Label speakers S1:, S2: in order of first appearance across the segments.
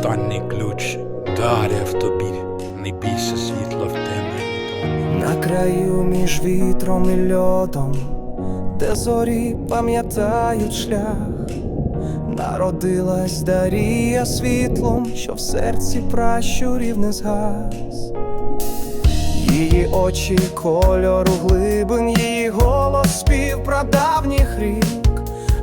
S1: останній ключ даряв тобі, не бійся світла в темряві.
S2: На краю між вітром і льодом, де зорі пам'ятають шлях, народилась Дарія світлом, що в серці пращурів не згас. Її очі кольору глибин, її голос спів прадавніх рік,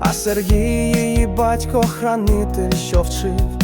S2: а Сергій її батько хранитель, що вчив